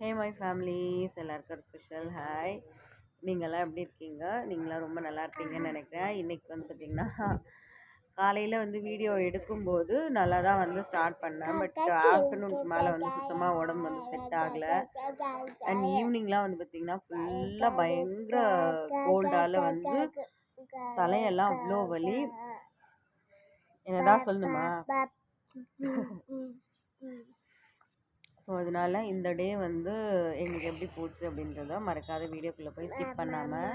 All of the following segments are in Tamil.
ஹே மை ஃபேமிலிஸ் எல்லாருக்கும் ஒரு ஸ்பெஷல் ஹாய் நீங்கள்லாம் எப்படி இருக்கீங்க? நீங்களாம் ரொம்ப நல்லா இருப்பீங்கன்னு நினைக்கிறேன். இன்றைக்கி வந்து பார்த்திங்கன்னா காலையில் வந்து வீடியோ எடுக்கும்போது நல்லா தான் வந்து ஸ்டார்ட் பண்ணேன். பட் ஆஃப்டர்நூனுக்கு மேலே வந்து சுத்தமாக உடம்பு வந்து செட் ஆகலை. அண்ட் ஈவினிங்லாம் வந்து பார்த்திங்கன்னா ஃபுல்லாக பயங்கர கோல்டால் வந்து தலையெல்லாம் அவ்வளோ வலி. என்னதான் சொல்லணுமா? ஸோ அதனால் இந்த டே வந்து எங்களுக்கு எப்படி போச்சு அப்படின்றத மறக்காத வீடியோக்குள்ளே போய் ஸ்கிப் பண்ணாமல்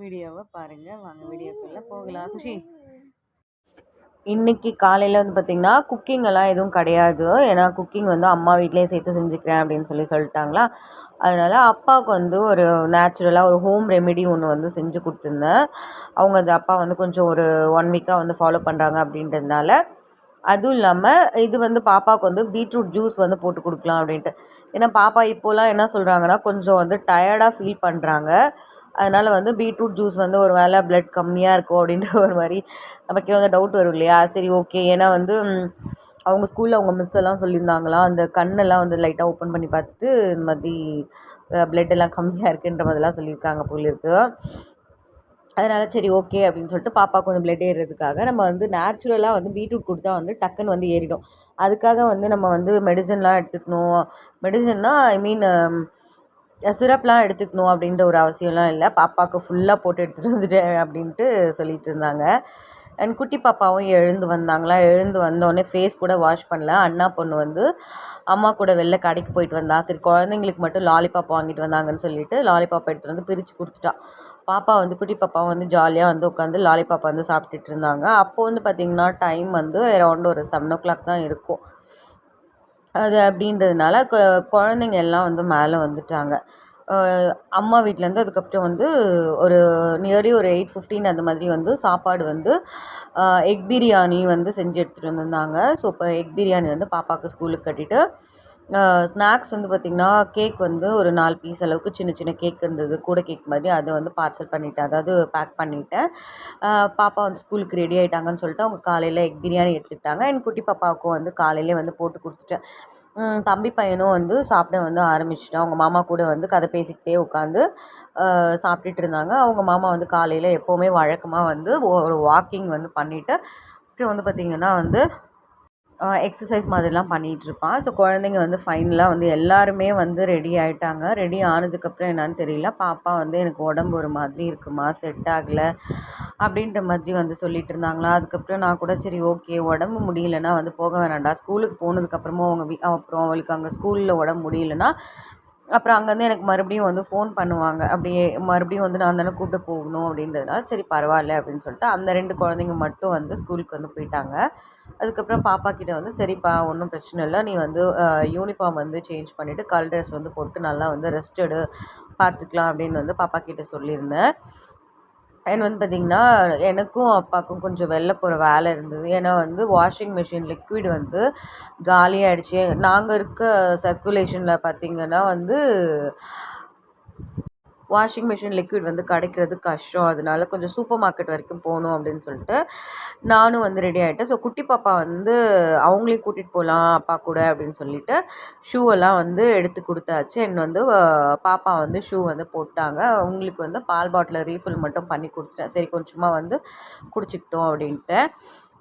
வீடியோவை பாருங்கள் வாங்க வீடியோக்குள்ளே போகலாம். குஷி இன்றைக்கி காலையில் வந்து பார்த்திங்கன்னா குக்கிங்கெல்லாம் எதுவும் கிடையாது. ஏன்னா குக்கிங் வந்து அம்மா வீட்லேயே சேர்த்து செஞ்சுக்கிறேன் அப்படின்னு சொல்லி சொல்லிட்டாங்களா? அதனால் அப்பாவுக்கு வந்து ஒரு நேச்சுரலாக ஒரு ஹோம் ரெமெடி ஒன்று வந்து செஞ்சு கொடுத்துருந்தேன். அவங்க அது அப்பா வந்து கொஞ்சம் ஒரு ஒன் வீக்காக வந்து ஃபாலோ பண்ணுறாங்க அப்படின்றதுனால அதுவும் இல்லாமல் இது வந்து பாப்பாவுக்கு வந்து பீட்ரூட் ஜூஸ் வந்து போட்டு கொடுக்கலாம் அப்படின்ட்டு. ஏன்னா பாப்பா இப்போலாம் என்ன சொல்கிறாங்கன்னா கொஞ்சம் வந்து டயர்டாக ஃபீல் பண்ணுறாங்க அதனால் வந்து பீட்ரூட் ஜூஸ் வந்து ஒரு வேளை ப்ளட் கம்மியாக இருக்கும் அப்படின்ற ஒரு மாதிரி நமக்கே வந்து டவுட் வரும் இல்லையா? சரி ஓகே. ஏன்னா வந்து அவங்க ஸ்கூலில் அவங்க மிஸ் எல்லாம் சொல்லியிருந்தாங்களாம் அந்த கண்ணெல்லாம் வந்து லைட்டாக ஓப்பன் பண்ணி பார்த்துட்டு இந்த மாதிரி ப்ளட் எல்லாம் கம்மியாக இருக்குன்ற மாதிரிலாம் சொல்லியிருக்காங்க போல இருக்குது அதனால் சரி ஓகே அப்படின்னு சொல்லிட்டு பாப்பா கொஞ்சம் பிளட் ஏறுறதுக்காக நம்ம வந்து நேச்சுரலாக வந்து பீட்ரூட் கொடுத்தா வந்து டக்குன்னு வந்து ஏறிடும். அதுக்காக வந்து நம்ம வந்து மெடிசன்லாம் எடுத்துக்கணும். மெடிசன்னா ஐ மீன் சிரப்லாம் எடுத்துக்கணும் அப்படின்ற ஒரு அவசியம்லாம் இல்லை. பாப்பாவுக்கு ஃபுல்லாக போட்டு எடுத்துகிட்டு வந்துட்டேன் அப்படின்ட்டு சொல்லிகிட்டு இருந்தாங்க. அண்ட் குட்டி பாப்பாவும் எழுந்து வந்தாங்களா? எழுந்து வந்தோடனே ஃபேஸ் கூட வாஷ் பண்ணல. அண்ணா பொண்ணு வந்து அம்மா கூட வெளில கடைக்கு போயிட்டு வந்தா சரி குழந்தைங்களுக்கு மட்டும் லாலிபாப் வாங்கிட்டு வந்தாங்கன்னு சொல்லிட்டு லாலிபாப் எடுத்துகிட்டு வந்து பிரித்து கொடுத்துட்டா. பாப்பா வந்து குட்டி பாப்பா வந்து ஜாலியாக வந்து உட்காந்து லாலிபாப் வந்து சாப்பிட்டுட்டு இருந்தாங்க. அப்போது வந்து பார்த்திங்கன்னா டைம் வந்து அரௌண்ட் ஒரு செவன் ஓ கிளாக் தான் இருக்கும். அது அப்படின்றதுனால குழந்தைங்க எல்லாம் வந்து மேலே வந்துட்டாங்க. அம்மா வீட்டிலேருந்து அதுக்கப்புறம் வந்து ஒரு நியர்லி ஒரு எயிட் ஃபிஃப்டீன் அந்த மாதிரி வந்து சாப்பாடு வந்து எக் பிரியாணி வந்து செஞ்சு எடுத்துகிட்டு வந்திருந்தாங்க. ஸோ இப்போ எக் பிரியாணி வந்து பாப்பாவுக்கு ஸ்கூலுக்கு கட்டிட்டு ஸ்நாக்ஸ் வந்து பார்த்திங்கன்னா கேக் வந்து ஒரு நாலு பீஸ் அளவுக்கு சின்ன சின்ன கேக் இருந்தது. கூட கேக் மாதிரி அதை வந்து பார்சல் பண்ணிவிட்டேன் அதாவது பேக் பண்ணிவிட்டேன் பாப்பா வந்து ஸ்கூலுக்கு ரெடி ஆகிட்டாங்கன்னு சொல்லிட்டு அவங்க காலையில் எக் பிரியாணி எடுத்துக்கிட்டாங்க. என் குட்டி பாப்பாவுக்கும் வந்து காலையிலே வந்து போட்டு கொடுத்துட்டேன். தம்பி பையனும் வந்து சாப்பிட வந்து ஆரம்பிச்சிட்டான். அவங்க மாமா கூட வந்து கதை பேசிக்கிட்டே உட்காந்து சாப்பிட்டுட்டு இருந்தாங்க. அவங்க மாமா வந்து காலையில் எப்போவுமே வழக்கமாக வந்து ஒரு வாக்கிங் வந்து பண்ணிவிட்டு அப்புறம் வந்து பார்த்திங்கன்னா வந்து எக்ஸசைஸ் மாதிரிலாம் பண்ணிகிட்ருப்பான். ஸோ குழந்தைங்க வந்து ஃபைனலாக வந்து எல்லாருமே வந்து ரெடி ஆகிட்டாங்க ரெடி ஆனதுக்கப்புறம் என்னான்னு தெரியல. பாப்பா வந்து எனக்கு உடம்பு ஒரு மாதிரி இருக்குமா? செட் ஆகலை. அப்படின்ற மாதிரி வந்து சொல்லிட்டு இருந்தாங்களா அதுக்கப்புறம் நான் கூட சரி ஓகே உடம்பு முடியலன்னா வந்து போக வேணாண்டா ஸ்கூலுக்கு போனதுக்கப்புறமும் அவங்க வீ அப்புறம் அவளுக்கு அங்கே ஸ்கூலில் உடம்பு முடியலன்னா அப்புறம் அங்கேருந்து எனக்கு மறுபடியும் வந்து ஃபோன் பண்ணுவாங்க. அப்படியே மறுபடியும் வந்து நான் தானே கூப்பிட்டு போகணும் அப்படின்றதுனால சரி பரவாயில்ல அப்படின்னு சொல்லிட்டு அந்த ரெண்டு குழந்தைங்க மட்டும் வந்து ஸ்கூலுக்கு வந்து போயிட்டாங்க. அதுக்கப்புறம் பாப்பா கிட்டே வந்து சரிப்பா ஒன்றும் பிரச்சனை இல்லை. நீ வந்து யூனிஃபார்ம் வந்து சேஞ்ச் பண்ணிவிட்டு கல் ட்ரெஸ் வந்து போட்டு நல்லா வந்து ரெஸ்ட் எடு பார்த்துக்கலாம் அப்படின்னு வந்து பாப்பா கிட்டே சொல்லியிருந்தேன். அண்ட் வந்து பார்த்திங்கன்னா எனக்கும் அப்பாவுக்கும் கொஞ்சம் வெளில போகிற வேலை இருந்தது. ஏன்னா வந்து வாஷிங் மிஷின் லிக்விட் வந்து காலியாகிடுச்சி நாங்கள் இருக்க சர்க்குலேஷனில் பார்த்திங்கன்னா வந்து வாஷிங் மிஷின் லிக்விட் வந்து கிடைக்கிறது கஷ்டம். அதனால கொஞ்சம் சூப்பர் மார்க்கெட் வரைக்கும் போகணும் அப்படின்னு சொல்லிட்டு நானும் வந்து ரெடி ஆகிட்டேன் ஸோ குட்டி பாப்பா வந்து அவங்களையும் கூட்டிகிட்டு போகலாம் அப்பா கூட அப்படின்னு சொல்லிட்டு ஷூவெல்லாம் வந்து எடுத்து கொடுத்தாச்சு. என் வந்து பாப்பா வந்து ஷூ வந்து போட்டாங்க. அவங்களுக்கு வந்து பால் பாட்டில் ரீஃபில் மட்டும் பண்ணி கொடுத்துட்டேன். சரி கொஞ்சமாக வந்து குடிச்சிக்கிட்டோம் அப்படின்ட்டு.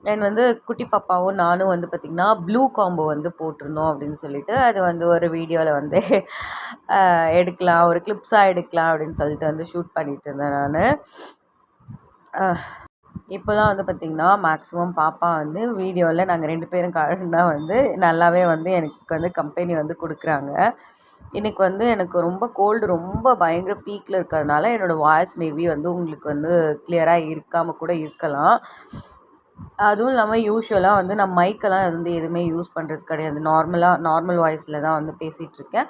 அண்ட் வந்து குட்டி பாப்பாவும் நானும் வந்து பார்த்திங்கன்னா ப்ளூ காம்போ வந்து போட்டிருந்தோம் அப்படின்னு சொல்லிட்டு அது வந்து ஒரு வீடியோவில் வந்து எடுக்கலாம் ஒரு கிளிப்ஸாக எடுக்கலாம் அப்படின்னு சொல்லிட்டு வந்து ஷூட் பண்ணிகிட்டு இருந்தேன் நான். இப்போலாம் வந்து பார்த்திங்கன்னா மேக்ஸிமம் பாப்பா வந்து வீடியோவில் நாங்கள் ரெண்டு பேரும் கலந்தா வந்து நல்லாவே வந்து எனக்கு வந்து கம்பெனி வந்து கொடுக்குறாங்க. இன்றைக்கி வந்து எனக்கு ரொம்ப கோல்டு ரொம்ப பயங்கர பீக்கில் இருக்கிறதுனால என்னோடய வாய்ஸ் மேபி வந்து உங்களுக்கு வந்து கிளியராக இருக்காமல் கூட இருக்கலாம். அதுவும் இல்லாமல் யூஸ்வலாக வந்து நான் மைக்கெல்லாம் வந்து எதுவுமே யூஸ் பண்ணுறது கிடையாது. நார்மலாக நார்மல் வாய்ஸில் தான் வந்து பேசிகிட்ருக்கேன்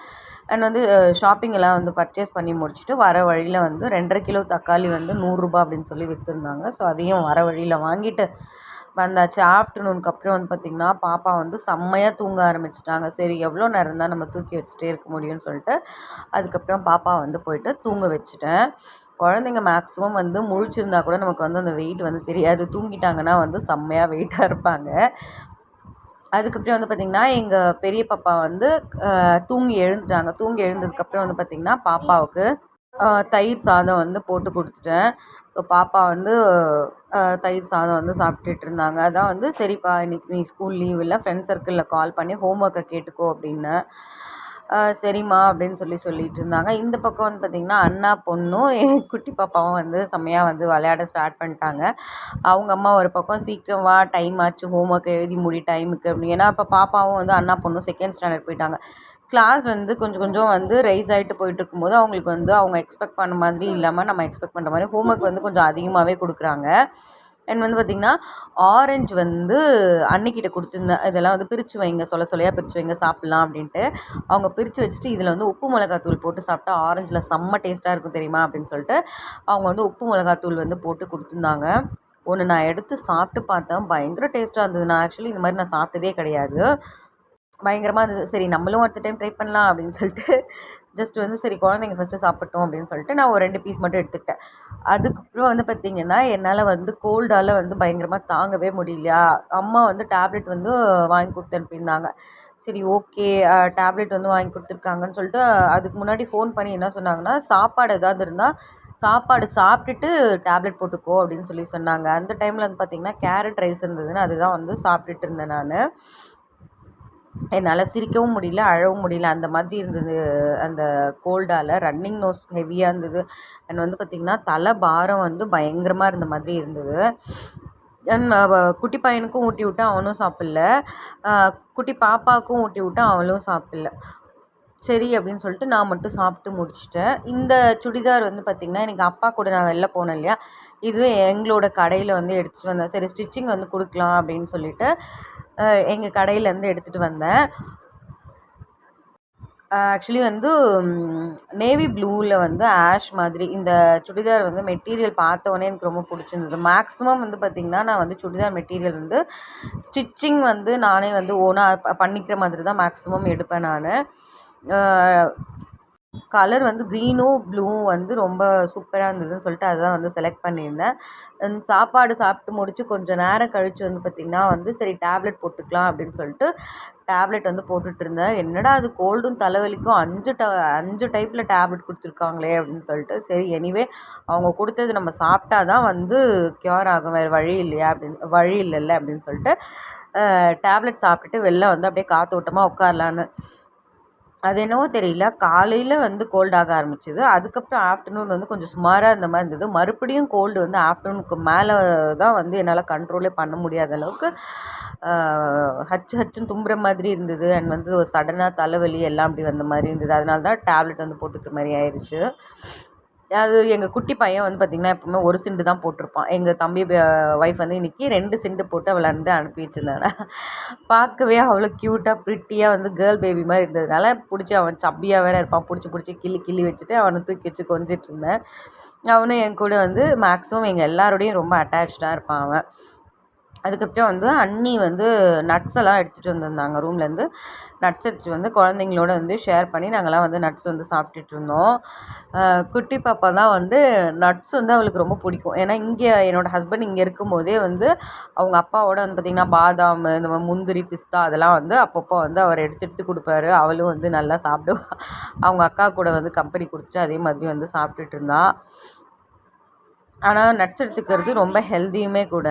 அண்ட் வந்து ஷாப்பிங் எல்லாம் வந்து பர்ச்சேஸ் பண்ணி முடிச்சுட்டு வர வழியில் வந்து ரெண்டரை கிலோ தக்காளி வந்து நூறுரூபா அப்படின்னு சொல்லி விற்றுருந்தாங்க ஸோ அதையும் வர வழியில் வாங்கிட்டு வந்தாச்சு. ஆஃப்டர்நூனுக்கு அப்புறம் வந்து பார்த்திங்கன்னா பாப்பா வந்து செம்மையாக தூங்க ஆரம்பிச்சிட்டாங்க. சரி எவ்வளோ நேரம் தான் நம்ம தூக்கி வச்சுட்டே இருக்க முடியும்னு சொல்லிட்டு அதுக்கப்புறம் பாப்பா வந்து போயிட்டு தூங்க வச்சுட்டேன். குழந்தைங்க மேக்ஸிமம் வந்து முழிச்சிருந்தா கூட நமக்கு வந்து அந்த வெயிட் வந்து தெரியாது. தூங்கிட்டாங்கன்னா வந்து செம்மையாக வெயிட்டாக இருப்பாங்க. அதுக்கப்புறம் வந்து பார்த்திங்கன்னா எங்கள் பெரிய பாப்பா வந்து தூங்கி எழுந்துட்டாங்க. தூங்கி எழுந்ததுக்கப்புறம் வந்து பார்த்திங்கன்னா பாப்பாவுக்கு தயிர் சாதம் வந்து போட்டு கொடுத்துட்டேன். இப்போ பாப்பா வந்து தயிர் சாதம் வந்து சாப்பிட்டுட்டு இருந்தாங்க. அதான் வந்து சரிப்பா இன்னைக்கு நீ ஸ்கூல் லீவ் இல்லை ஃப்ரெண்ட் சர்க்கிளில் கால் பண்ணி ஹோம் ஒர்க்கை கேட்டுக்கோ அப்படின்னேன். சரிம்மா அப்படின்னு சொல்லி சொல்லிட்டு இருந்தாங்க. இந்த பக்கம் வந்து பார்த்திங்கன்னா அண்ணா பொண்ணும் என் குட்டி பாப்பாவும் வந்து செம்மையாக வந்து விளையாட ஸ்டார்ட் பண்ணிட்டாங்க. அவங்க அம்மா ஒரு பக்கம் சீக்கிரம் வா டைம் ஆச்சு ஹோம் ஒர்க் எழுதி முடி டைமுக்கு அப்படின்னு. ஏன்னா இப்போ பாப்பாவும் வந்து அண்ணா பொண்ணும் செகண்ட் ஸ்டாண்டர்ட் போயிட்டாங்க. கிளாஸ் வந்து கொஞ்சம் கொஞ்சம் வந்து ரைஸ் ஆகிட்டு போயிட்டு இருக்கும்போது அவங்களுக்கு வந்து அவங்க எக்ஸ்பெக்ட் பண்ண மாதிரி இல்லாமல் நம்ம எக்ஸ்பெக்ட் பண்ணுற மாதிரி ஹோம் ஒர்க் வந்து கொஞ்சம் அதிகமாகவே கொடுக்குறாங்க. அண்ட் வந்து பார்த்திங்கன்னா ஆரஞ்சு வந்து அன்னிக்கிட்ட கொடுத்துருந்தேன் இதெல்லாம் வந்து பிரித்து வைங்க சொல்ல சொல்லையாக பிரித்து வைங்க சாப்பிட்லாம் அப்படின்ட்டு. அவங்க பிரித்து வச்சுட்டு இதில் வந்து உப்பு மிளகாத்தூள் போட்டு சாப்பிட்டா ஆரஞ்சில் செம்ம டேஸ்ட்டாக இருக்கும் தெரியுமா அப்படின்னு சொல்லிட்டு அவங்க வந்து உப்பு மிளகாத்தூள் வந்து போட்டு கொடுத்துருந்தாங்க. ஒன்று நான் எடுத்து சாப்பிட்டு பார்த்தேன் பயங்கர டேஸ்ட்டாக இருந்தது. நான் ஆக்சுவலி இந்த மாதிரி நான் சாப்பிட்டதே கிடையாது. பயங்கரமாக இருந்தது. சரி நம்மளும் அடுத்த டைம் ட்ரை பண்ணலாம் அப்படின்னு சொல்லிட்டு ஜஸ்ட் வந்து சரி குழந்தைங்க ஃபஸ்ட்டு சாப்பிட்டோம் அப்படின்னு சொல்லிட்டு நான் ஒரு ரெண்டு பீஸ் மட்டும் எடுத்துக்கிட்டேன். அதுக்கப்புறம் வந்து பார்த்திங்கன்னா என்னால் வந்து கோல்டால் வந்து பயங்கரமாக தாங்கவே முடியலையா? அம்மா வந்து டேப்லெட் வந்து வாங்கி கொடுத்து அனுப்பியிருந்தாங்க. சரி ஓகே டேப்லெட் வந்து வாங்கி கொடுத்துருக்காங்கன்னு சொல்லிட்டு அதுக்கு முன்னாடி ஃபோன் பண்ணி என்ன சொன்னாங்கன்னா சாப்பாடு ஏதாவது இருந்தால் சாப்பாடு சாப்பிட்டுட்டு டேப்லெட் போட்டுக்கோ அப்படின்னு சொல்லி சொன்னாங்க. அந்த டைமில் வந்து பார்த்திங்கன்னா கேரட் ரைஸ் இருந்ததுன்னு அதுதான் வந்து சாப்பிட்டுட்டு இருந்தேன் நான். என்னால் சிரிக்கவும் முடியல அழவும் முடியல. அந்த மாதிரி இருந்தது அந்த கோல்டால். ரன்னிங் நோஸ் ஹெவியாக இருந்தது. அண்ட் வந்து பார்த்திங்கன்னா தலை பாரம் வந்து பயங்கரமாக இருந்த மாதிரி இருந்தது. அண்ட் குட்டி பையனுக்கும் ஊட்டி விட்டேன் அவனும் சாப்பிடல. குட்டி பாப்பாவுக்கும் ஊட்டி விட்டேன் அவளும் சாப்பிடல. சரி அப்படின்னு சொல்லிட்டு நான் மட்டும் சாப்பிட்டு முடிச்சிட்டேன். இந்த சுடிதார் வந்து பார்த்திங்கன்னா எனக்கு அப்பா கூட நான் வெளில போனேன் இல்லையா? இது எங்களோட கடையில் வந்து எடுத்துகிட்டு வந்தேன். சரி ஸ்டிச்சிங் வந்து கொடுக்கலாம் அப்படின்னு சொல்லிட்டு எங்கள் கடையிலேருந்து எடுத்துகிட்டு வந்தேன். ஆக்சுவலி வந்து நேவி ப்ளூவில் வந்து ஆஷ் மாதிரி இந்த சுடிதார் வந்து மெட்டீரியல் பார்த்தோன்னே எனக்கு ரொம்ப பிடிச்சிருந்தது. மேக்ஸிமம் வந்து பார்த்திங்கன்னா நான் வந்து சுடிதார் மெட்டீரியல் வந்து ஸ்டிச்சிங் வந்து நானே வந்து ஓனாக பண்ணிக்கிற மாதிரி தான் மேக்ஸிமம் எடுப்பேன் நான். கலர் வந்து க்ரீனும் ப்ளூவும் வந்து ரொம்ப சூப்பராக இருந்ததுன்னு சொல்லிட்டு அதுதான் வந்து செலக்ட் பண்ணியிருந்தேன். சாப்பாடு சாப்பிட்டு முடித்து கொஞ்சம் நேரம் கழித்து வந்து பார்த்திங்கன்னா வந்து சரி டேப்லெட் போட்டுக்கலாம் அப்படின்னு சொல்லிட்டு டேப்லெட் வந்து போட்டுட்டு இருந்தேன். என்னடா அது கோல்டும் தலைவலிக்கும் அஞ்சு ட அஞ்சு டைப்பில் டேப்லெட் கொடுத்துருக்காங்களே அப்படின்னு சொல்லிட்டு சரி எனிவே அவங்க கொடுத்தது நம்ம சாப்பிட்டா தான் வந்து க்யூர் ஆகும் வேறு வழி இல்லையா அப்படின்னு வழி இல்லைல்ல அப்படின்னு சொல்லிட்டு டேப்லெட் சாப்பிட்டுட்டு வெளில வந்து அப்படியே காத்தோட்டமாக உட்காரலான்னு. அது என்னவோ தெரியல. காலையில் வந்து கோல்ட் ஆக ஆரம்பிச்சது. அதுக்கப்புறம் ஆஃப்டர்நூன் வந்து கொஞ்சம் சுமாராக இருந்த மாதிரி இருந்தது. மறுபடியும் கோல்டு வந்து ஆஃப்டர்நூனுக்கு மேலே தான் வந்து என்னால் கண்ட்ரோலே பண்ண முடியாத அளவுக்கு ஹச்சு ஹச்சுன்னு தும்புற மாதிரி இருந்தது. அண்ட் வந்து ஒரு சடனாக தலைவலி எல்லாம் அப்படி வந்த மாதிரி இருந்தது. அதனால தான் டேப்லெட் வந்து போட்டுக்கிற மாதிரி ஆயிடுச்சு அது எங்கள் குட்டி பையன் வந்து பார்த்திங்கன்னா எப்பவுமே ஒரு சிண்டு தான் போட்டிருப்பான். எங்கள் தம்பி ஒய்ஃப் வந்து இன்றைக்கி ரெண்டு சிண்டு போட்டு விளாண்டு அனுப்பி வச்சுருந்தாங்க. பார்க்கவே அவ்வளோ க்யூட்டாக ப்ரிட்டியாக வந்து கேர்ள் பேபி மாதிரி இருந்ததுனால பிடிச்சி அவன் சப்பியாக வேற இருப்பான். பிடிச்சி பிடிச்சி கிள்ளி கிள்ளி வச்சுட்டு அவனை தூக்கி வச்சு கொஞ்சிட்டு இருந்தேன். அவனும் என் கூட வந்து மேக்ஸிமம் எங்கள் எல்லாரோடையும் ரொம்ப அட்டாச்சாக இருப்பான் அவன். அதுக்கப்புறம் வந்து அண்ணி வந்து நட்ஸ் எல்லாம் எடுத்துகிட்டு வந்திருந்தாங்க ரூம்லேருந்து நட்ஸ் எடுத்துகிட்டு வந்து குழந்தைங்களோட வந்து ஷேர் பண்ணி நாங்கள்லாம் வந்து நட்ஸ் வந்து சாப்பிட்டுட்டு இருந்தோம். குட்டி பாப்பா தான் வந்து நட்ஸ் வந்து அவளுக்கு ரொம்ப பிடிக்கும். ஏன்னா இங்கே என்னோடய ஹஸ்பண்ட் இங்கே இருக்கும்போதே வந்து அவங்க அப்பாவோட வந்து பார்த்திங்கன்னா பாதாம் இந்த மாதிரி முந்திரி பிஸ்தா அதெல்லாம் வந்து அப்பப்போ வந்து அவர் எடுத்து எடுத்து கொடுப்பாரு. அவளும் வந்து நல்லா சாப்பிடுவா. அவங்க அக்கா கூட வந்து கம்பெனி கொடுத்துட்டு அதே மாதிரி வந்து சாப்பிட்டுட்டு இருந்தா. ஆனால் நட்ஸ் எடுத்துக்கிறது ரொம்ப ஹெல்த்தியுமே கூட.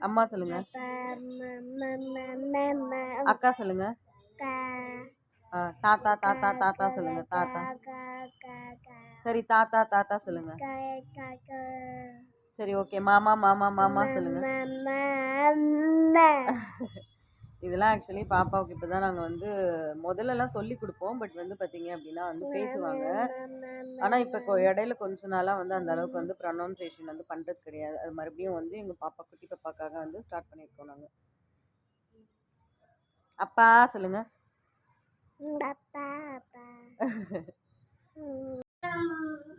அம்மா சொல்லுங்க. அக்கா சொல்லுங்க. ஆ, தாத்தா தாத்தா தாத்தா சொல்லுங்க தாத்தா. சரி தாத்தா தாத்தா சொல்லுங்க. சரி ஓகே. மாமா மாமா மாமா சொல்லுங்க. இதெல்லாம் ஆக்சுவலி பாப்பாவுக்கு இப்போ தான் நாங்கள் வந்து முதல்லலாம் சொல்லி கொடுப்போம். பட் வந்து பார்த்தீங்க அப்படின்னா வந்து பேசுவாங்க. ஆனால் இப்போ இடையில கொஞ்ச நாளாக வந்து அந்த அளவுக்கு வந்து ப்ரொனவுன்சேஷன் வந்து பண்ணுறது கிடையாது. அது மறுபடியும் வந்து எங்கள் பாப்பா குட்டி பாப்பாக்காக வந்து ஸ்டார்ட் பண்ணியிருக்கோம் நாங்கள் அப்பா சொல்லுங்க.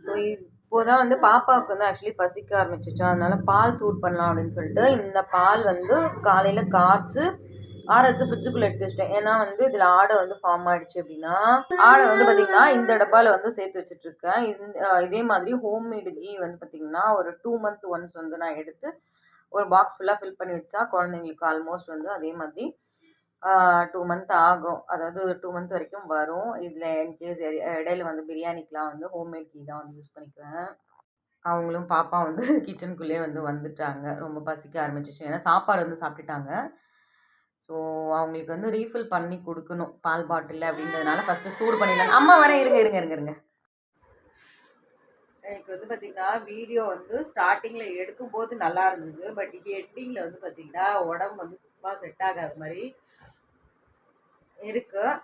ஸோ இப்போதான் வந்து பாப்பாவுக்கு வந்து ஆக்சுவலி பசிக்க ஆரம்பிச்சிச்சு. அதனால பால் சூட் பண்ணலாம் அப்படின்னு சொல்லிட்டு இந்த பால் வந்து காலையில் காய்ச்சி ஆற வச்சு ஃப்ரிட்ஜுக்குள்ளே எடுத்து வச்சிட்டேன். ஏன்னா வந்து இதில் ஆடை வந்து ஃபார்ம் ஆயிடுச்சு அப்படின்னா ஆடை வந்து பார்த்தீங்கன்னா இந்த டப்பாவில் வந்து சேர்த்து வச்சுட்டு இருக்கேன் இதே மாதிரி ஹோம்மேடு கீ வந்து பார்த்திங்கன்னா ஒரு டூ மந்த் ஒன்ஸ் வந்து நான் எடுத்து ஒரு பாக்ஸ் ஃபுல்லாக ஃபில் பண்ணி வச்சா குழந்தைங்களுக்கு ஆல்மோஸ்ட் வந்து அதே மாதிரி டூ மந்த் ஆகும். அதாவது டூ மந்த் வரைக்கும் வரும். இதில் இன்கேஸ் இடையில வந்து பிரியாணிக்கெலாம் வந்து ஹோம்மேட் கீ தான் வந்து யூஸ் பண்ணிக்குவேன். அவங்களும் பாப்பா வந்து கிச்சனுக்குள்ளேயே வந்து வந்துட்டாங்க. ரொம்ப பசிக்க ஆரம்பிச்சிச்சு ஏன்னா சாப்பாடு வந்து சாப்பிட்டுட்டாங்க. ஸோ அவங்களுக்கு வந்து ரீஃபில் பண்ணி கொடுக்கணும். பால் பாட்டில் அப்படின்றதுனால ஃபஸ்ட்டு சூடு பண்ணிடலாம். அம்மா வர இருங்க இருங்க இருங்க இருங்க. எனக்கு வந்து பார்த்திங்கன்னா வீடியோ வந்து ஸ்டார்டிங்கில் எடுக்கும்போது நல்லா இருந்தது. பட் ஹெட்டிங்கில் வந்து பார்த்திங்கன்னா உடம்பு வந்து சுத்தமாக செட் ஆகாத மாதிரி இருக்குது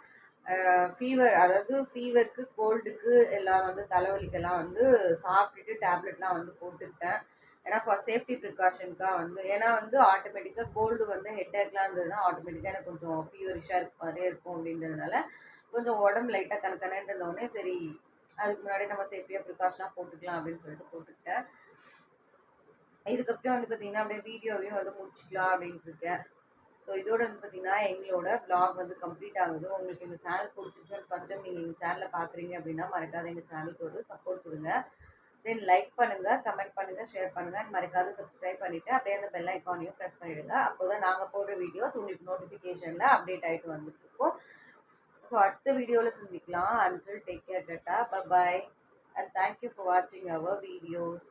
ஃபீவர் அதாவது ஃபீவருக்கு கோல்டுக்கு எல்லாம் வந்து தலைவலிக்கெல்லாம் வந்து சாப்பிட்டுட்டு டேப்லெட்லாம் வந்து போட்டுக்கிட்டேன். ஏன்னா ஃபார் சேஃப்டி ப்ரிகாஷனுக்காக வந்து ஏன்னா வந்து ஆட்டோமேட்டிக்காக கோல்டு வந்து ஹெட்டேக்லாம் இருந்ததுன்னா ஆட்டோமேட்டிக்காக எனக்கு கொஞ்சம் ஃபீவரிஷாக இருக்க மாதிரியே இருக்கும் அப்படின்றதுனால கொஞ்சம் உடம்பு லைட்டாக கணக்கணன்னு சரி அதுக்கு முன்னாடி நம்ம சேஃப்டியாக ப்ரிகாஷனாக போட்டுக்கலாம் அப்படின்னு சொல்லிட்டு போட்டுக்கிட்டேன். இதுக்கப்புறம் வந்து பார்த்திங்கன்னா அப்படியே வீடியோவையும் வந்து முடிச்சுக்கலாம் அப்படின்ட்டு இருக்கேன். ஸோ இதோட வந்து பார்த்திங்கன்னா எங்களோட ப்ளாக் வந்து கம்ப்ளீட் ஆகுது. உங்களுக்கு இந்த சேனல் பிடிச்சிருக்கு ஃபஸ்ட் டைம் நீங்கள் எங்கள் சேனலை பார்க்குறீங்க அப்படின்னா மறக்காத எங்கள் சேனலுக்கு ஒரு சப்போர்ட் கொடுங்க. தென் லைக் பண்ணுங்கள் கமெண்ட் பண்ணுங்கள் ஷேர் பண்ணுங்கள் மறக்காத சப்ஸ்கிரைப் பண்ணிவிட்டு அப்படியே அந்த பெல் ஐக்கானையும் ப்ரெஸ் பண்ணிவிடுங்க அப்போ தான் நாங்கள் போடுற வீடியோஸ் உங்களுக்கு நோட்டிஃபிகேஷனில் அப்டேட் ஆகிட்டு வந்துட்டுருக்கோம் ஸோ அடுத்த வீடியோவில் சந்திக்கலாம். Until take care tata bye and thank you for வாட்சிங் அவர் வீடியோஸ்